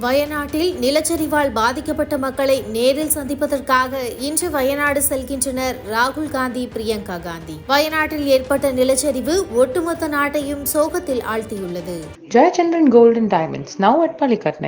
வயநாட்டில் நிலச்சரிவால் பாதிக்கப்பட்ட மக்களை நேரில் சந்திப்பதற்காக இன்று வயநாடு செல்கின்றனர் ராகுல் காந்தி பிரியங்கா காந்தி. வயநாட்டில் ஏற்பட்ட நிலச்சரிவு ஒட்டுமொத்த நாட்டையும் சோகத்தில் ஆழ்த்தியுள்ளது. Jayachandran golden diamonds now at at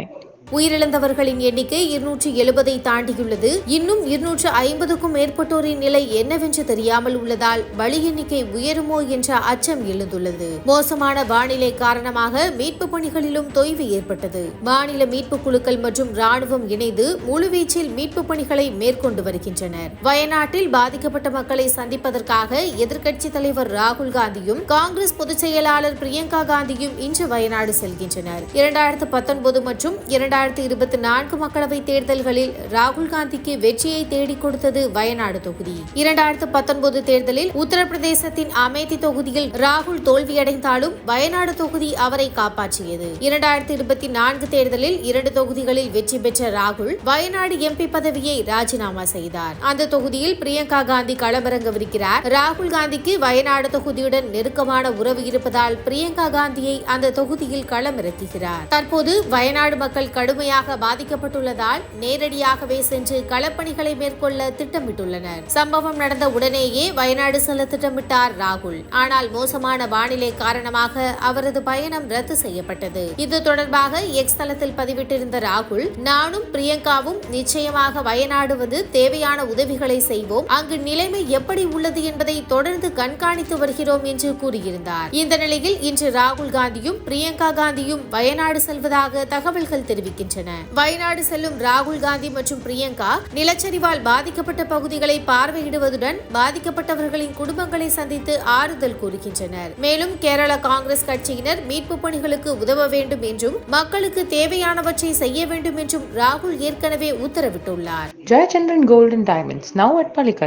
உயிரிழந்தவர்களின் எண்ணிக்கை இருநூற்று எழுபதை தாண்டியுள்ளது. இன்னும் இருநூற்று ஐம்பதுக்கும் மேற்பட்டோரின் நிலை என்னவென்று தெரியாமல் உள்ளதால் பலி எண்ணிக்கை உயருமோ என்ற அச்சம் எழுந்துள்ளது. மோசமான வானிலை காரணமாக மீட்பு பணிகளிலும் தொய்வு ஏற்பட்டது. மாநில மீட்பு குழுக்கள் மற்றும் ராணுவம் இணைந்து முழுவீச்சில் மீட்பு பணிகளை மேற்கொண்டு வருகின்றனர். வயநாட்டில் பாதிக்கப்பட்ட மக்களை சந்திப்பதற்காக எதிர்க்கட்சி தலைவர் ராகுல் காந்தியும் காங்கிரஸ் பொதுச் செயலாளர் பிரியங்கா காந்தியும் இன்று வயநாடு செல்கின்றனர். இரண்டாயிரத்து பத்தொன்பது மற்றும் இரண்டாயிரத்து இரண்டாயிரத்தி இருபத்தி நான்கு மக்களவைத் தேர்தல்களில் ராகுல் காந்திக்கு வெற்றியை தேடிக் கொடுத்தது வயநாடு தொகுதி. இரண்டாயிரத்து பத்தொன்பது தேர்தலில் உத்தரப்பிரதேசத்தின் அமேதி தொகுதியில் ராகுல் தோல்வியடைந்தாலும் வயநாடு தொகுதி அவரை காப்பாற்றியது. இரண்டாயிரத்தி இருபத்தி நான்கு தேர்தலில் இரண்டு தொகுதிகளில் வெற்றி பெற்ற ராகுல் வயநாடு எம்பி பதவியை ராஜினாமா செய்தார். அந்த தொகுதியில் பிரியங்கா காந்தி களமிறங்கவிருக்கிறார். ராகுல் காந்திக்கு வயநாடு தொகுதியுடன் நெருக்கமான உறவு இருப்பதால் பிரியங்கா காந்தியை அந்த தொகுதியில் களமிறக்குகிறார். தற்போது வயநாடு மக்கள் கடும் கடுமையாக பாதிக்கப்பட்டுள்ளதால் நேரடியாகவே சென்று களப்பணிகளை மேற்கொள்ள திட்டமிட்டுள்ளனர். சம்பவம் நடந்த உடனேயே வயநாடு செல்ல திட்டமிட்டார் ராகுல். ஆனால் மோசமான வானிலை காரணமாக அவரது பயணம் ரத்து செய்யப்பட்டது. இது தொடர்பாக எக்ஸ் தளத்தில் பதிவிட்டிருந்த ராகுல் நானும் பிரியங்காவும் நிச்சயமாக வயநாடுவது தேவையான உதவிகளை செய்வோம். அங்கு நிலைமை எப்படி உள்ளது என்பதை தொடர்ந்து கண்காணித்து வருகிறோம் என்று கூறியிருந்தார். இந்த நிலையில் இன்று ராகுல் காந்தியும் பிரியங்கா காந்தியும் வயநாடு செல்வதாக தகவல்கள் இருக்கின்றன வயநாடு செல்லும் ராகுல் காந்தி மற்றும் பிரியங்கா நிலச்சரிவால் பாதிக்கப்பட்ட பகுதிகளை பார்வையிடுவதுடன் பாதிக்கப்பட்டவர்களின் குடும்பங்களை சந்தித்து ஆறுதல் கூறுகின்றனர். மேலும் கேரள காங்கிரஸ் கட்சியினர் மீட்பு பணிகளுக்கு உதவ வேண்டும் என்றும் மக்களுக்கு தேவையானவற்றை செய்ய வேண்டும் என்றும் ராகுல் ஏற்கனவே உத்தரவிட்டுள்ளார். Golden Gold and Diamonds, now at